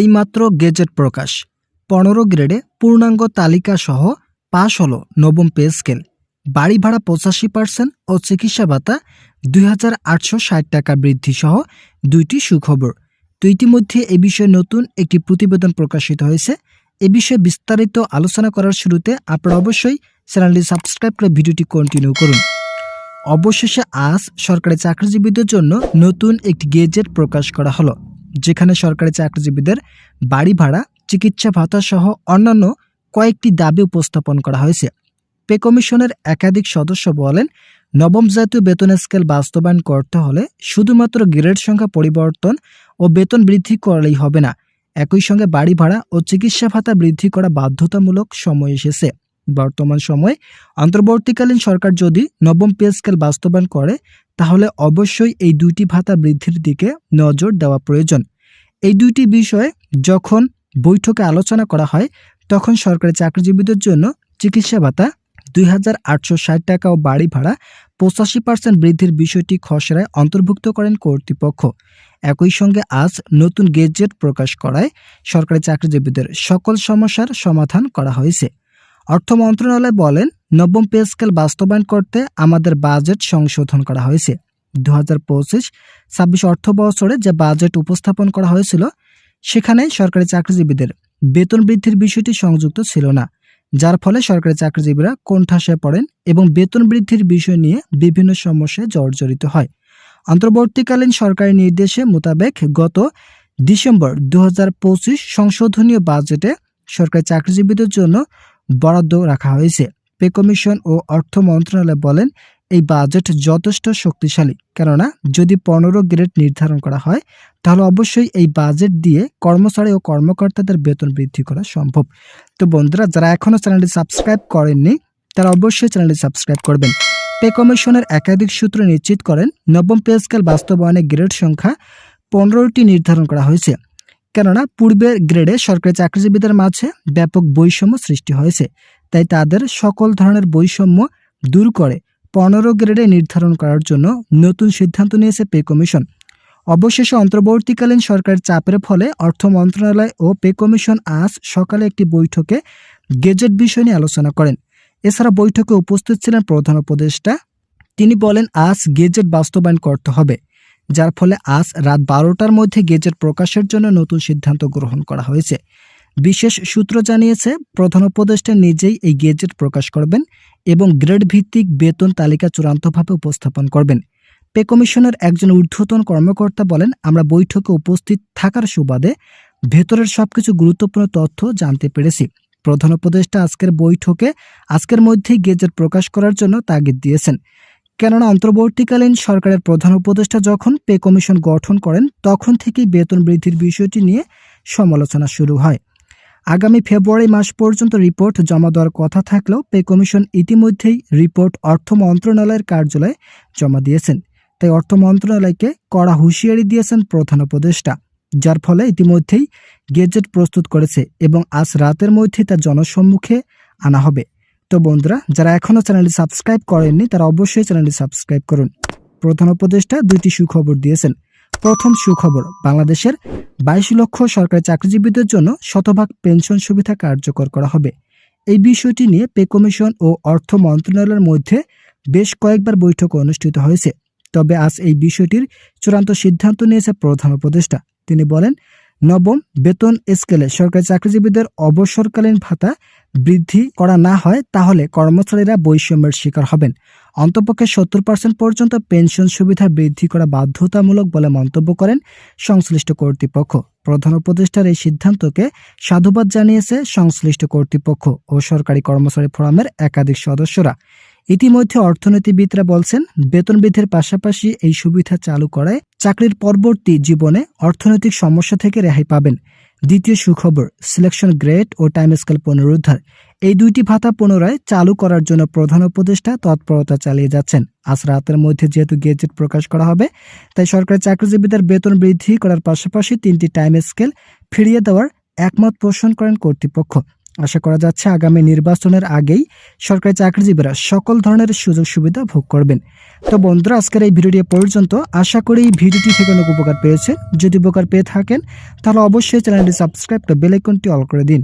এইমাত্র গেজেট প্রকাশ। পনেরো গ্রেডে পূর্ণাঙ্গ তালিকা সহ পাশ হল নবম পে স্কেল। বাড়ি ভাড়া পঁচাশি পার্সেন্ট ও চিকিৎসা ভাতা দুই হাজার আটশো ষাট টাকা বৃদ্ধি সহ দুইটি সুখবর। তো ইতিমধ্যে এ বিষয়ে নতুন একটি প্রতিবেদন প্রকাশিত হয়েছে। এ বিষয়ে বিস্তারিত আলোচনা করার শুরুতে আপনারা অবশ্যই চ্যানেলটি সাবস্ক্রাইব করে ভিডিওটি কন্টিনিউ করুন। অবশেষে আজ সরকারি চাকরিজীবীদের জন্য নতুন একটি গেজেট প্রকাশ করা হলো। যেখানে সরকারি চাকরিজীবীদের বাড়ি ভাড়া, চিকিৎসা ভাতা সহ অন্যান্য কয়েকটি দাবি উপস্থাপন করা হয়েছে। পে কমিশনের একাধিক সদস্য বলেন, নবম জাতীয় বেতন স্কেল বাস্তবায়ন করতে হলে শুধুমাত্র গ্রেড সংখ্যা পরিবর্তন ও বেতন বৃদ্ধি করলেই হবে না। একই সঙ্গে বাড়ি ভাড়া ও চিকিৎসা ভাতা বৃদ্ধি করা বাধ্যতামূলক সময় এসেছে। বর্তমান সময়ে। অন্তর্বর্তীকালীন সরকার যদি নবম পে স্কেল বাস্তবায়ন করে, তাহলে অবশ্যই এই দুইটি ভাতা বৃদ্ধির দিকে নজর দেওয়া প্রয়োজন। এই দুইটি বিষয়ে যখন বৈঠকে আলোচনা করা হয়, তখন সরকারি চাকরিজীবীদের জন্য চিকিৎসা ভাতা দুই হাজার আটশো ষাট টাকা ও বাড়ি ভাড়া পঁচাশি পার্সেন্ট বৃদ্ধির বিষয়টি খসড়ায় অন্তর্ভুক্ত করেন কর্তৃপক্ষ। একই সঙ্গে আজ নতুন গেজেট প্রকাশ করায় সরকারি চাকরিজীবীদের সকল সমস্যার সমাধান করা হয়েছে। অর্থ মন্ত্রণালয় বলেন, নবম পে স্কেল বাস্তবায়ন করতে আমাদের বাজেট সংশোধন করা হয়েছে। দু হাজার পঁচিশ ছাব্বিশ অর্থ বছরে যে বাজেট উপস্থাপন করা হয়েছিল, সেখানে সরকারি চাকরিজীবীদের বেতন বৃদ্ধির বিষয়টি সংযুক্ত ছিল না, যার ফলে সরকারি চাকরিজীবীরা কোণঠাসে পড়েন এবং বেতন বৃদ্ধির বিষয় নিয়ে বিভিন্ন সমস্যায় জর্জরিত হয়। অন্তর্বর্তীকালীন সরকারি নির্দেশে মোতাবেক গত ডিসেম্বর দু হাজার পঁচিশ সংশোধনীয় বাজেটে সরকারি চাকরিজীবীদের জন্য বরাদ্দ রাখা হয়েছে। পে কমিশন ও অর্থ মন্ত্রণালয় বলেন, এই বাজেট যথেষ্ট শক্তিশালী। কেননা, যদি পনেরো গ্রেড নির্ধারণ করা হয়, তাহলে অবশ্যই এই বাজেট দিয়ে কর্মচারী ও কর্মকর্তাদের বেতন বৃদ্ধি করা সম্ভব। তো বন্ধুরা, যারা এখনও চ্যানেলটি সাবস্ক্রাইব করেননি, তারা অবশ্যই চ্যানেলটি সাবস্ক্রাইব করবেন। পে কমিশনের একাধিক সূত্র নিশ্চিত করেন, নবম পে স্কেল বাস্তবায়নে গ্রেড সংখ্যা পনেরোটি নির্ধারণ করা হয়েছে। কেননা পূর্বের গ্রেডে সরকারি চাকরিজীবীদের মাঝে ব্যাপক বৈষম্য সৃষ্টি হয়েছে। তাই তাদের সকল ধরনের বৈষম্য দূর করে পনেরো গ্রেডে নির্ধারণ করার জন্য নতুন সিদ্ধান্ত নিয়েছে পে কমিশন। অবশেষে অন্তর্বর্তীকালীন সরকারের চাপের ফলে অর্থ মন্ত্রণালয় ও পে কমিশন আজ সকালে একটি বৈঠকে গেজেট বিষয় নিয়ে আলোচনা করেন। এছাড়া বৈঠকে উপস্থিত ছিলেন প্রধান উপদেষ্টা। তিনি বলেন, আজ গেজেট বাস্তবায়ন করতে হবে। যার ফলে আজ রাত বারোটার মধ্যে গেজেট প্রকাশের জন্য নতুন সিদ্ধান্ত গ্রহণ করা হয়েছে। বিশেষ সূত্র জানিয়েছে, প্রধান উপদেষ্টা নিজেই এই গেজেট প্রকাশ করবেন এবং গ্রেড ভিত্তিক বেতন তালিকা চূড়ান্তভাবে উপস্থাপন করবেন। পে কমিশনের একজন ঊর্ধ্বতন কর্মকর্তা বলেন, আমরা বৈঠকে উপস্থিত থাকার সুবাদে ভেতরের সবকিছু গুরুত্বপূর্ণ তথ্য জানতে পেরেছি। প্রধান উপদেষ্টা আজকের বৈঠকে, আজকের মধ্যেই গেজেট প্রকাশ করার জন্য তাগিদ দিয়েছেন। কেননা অন্তর্বর্তীকালীন সরকারের প্রধান উপদেষ্টা যখন পে কমিশন গঠন করেন, তখন থেকেই বেতন বৃদ্ধির বিষয়টি নিয়ে সমালোচনা শুরু হয়। আগামী ফেব্রুয়ারি মাস পর্যন্ত রিপোর্ট জমা দেওয়ার কথা থাকলেও পে কমিশন ইতিমধ্যেই রিপোর্ট অর্থ মন্ত্রণালয়ের কার্যালয়ে জমা দিয়েছেন। তাই অর্থ মন্ত্রণালয়কে কড়া হুঁশিয়ারি দিয়েছেন প্রধান উপদেষ্টা, যার ফলে ইতিমধ্যেই গেজেট প্রস্তুত করেছে এবং আজ রাতের মধ্যে তা জনসম্মুখে আনা হবে। তো বন্ধুরা, যারা এখনও চ্যানেলটি সাবস্ক্রাইব করেননি, তারা অবশ্যই চ্যানেলটি সাবস্ক্রাইব করুন। প্রধান উপদেষ্টা দুইটি সুখবর দিয়েছেন। প্রথম সুখবর, বাংলাদেশের বাইশ লক্ষ সরকারি চাকরিজীবীদের জন্য শতভাগ পেনশন সুবিধা কার্যকর করা হবে। এই বিষয়টি নিয়ে পে কমিশন ও অর্থ মন্ত্রণালয়ের মধ্যে বেশ কয়েকবার বৈঠক অনুষ্ঠিত হয়েছে। তবে আজ এই বিষয়টির চূড়ান্ত সিদ্ধান্ত নিয়েছে প্রধান উপদেষ্টা। তিনি বলেন নবম, বেতন স্কেলে সরকারি চাকরিজীবীদের অবসরকালীন ভাতা বৃদ্ধি করা না হয়, তাহলে কর্মচারীরা বৈষম্যের শিকার হবেন। অন্তপক্ষে সত্তর পার্সেন্ট পর্যন্ত পেনশন সুবিধা বৃদ্ধি করা বাধ্যতামূলক বলে মন্তব্য করেন সংশ্লিষ্ট কর্তৃপক্ষ। প্রধান উপদেষ্টার এই সিদ্ধান্তকে সাধুবাদ জানিয়েছে সংশ্লিষ্ট কর্তৃপক্ষ ও সরকারি কর্মচারী ফোরামের একাধিক সদস্যরা। ইতিমধ্যে অর্থনীতিবিদরা বলছেন বেতন বৃদ্ধির পাশাপাশি এই সুবিধা চালু করায় চাকরির পরবর্তী জীবনে অর্থনৈতিক সমস্যা থেকে রেহাই পাবেন। দ্বিতীয় সুখবর, সিলেকশন গ্রেড ও টাইম স্কেল পুনরুদ্ধার। এই দুইটি ভাতা পুনরায় চালু করার জন্য প্রধান উপদেষ্টা তৎপরতা চালিয়ে যাচ্ছেন। আজ রাতের মধ্যে যেহেতু গেজেট প্রকাশ করা হবে, তাই সরকারি চাকরিজীবীদের বেতন বৃদ্ধি করার পাশাপাশি তিনটি টাইম স্কেল ফিরিয়ে দেওয়ার একমত পোষণ করেন কর্তৃপক্ষ। আশা করা যাচ্ছে আগামী নির্বাচনের আগেই সরকারি চাকরিজীবীরা সকল ধরনের সুযোগ সুবিধা ভোগ করবেন। তো বন্ধুরা, আজকের এই ভিডিওটি পর্যন্ত। আশা করি এই ভিডিওটি থেকে অনেক উপকার পেয়েছে যদি উপকার পেয়ে থাকেন, তাহলে অবশ্যই চ্যানেলটি সাবস্ক্রাইব করে বেলাইকনটি অল করে দিন।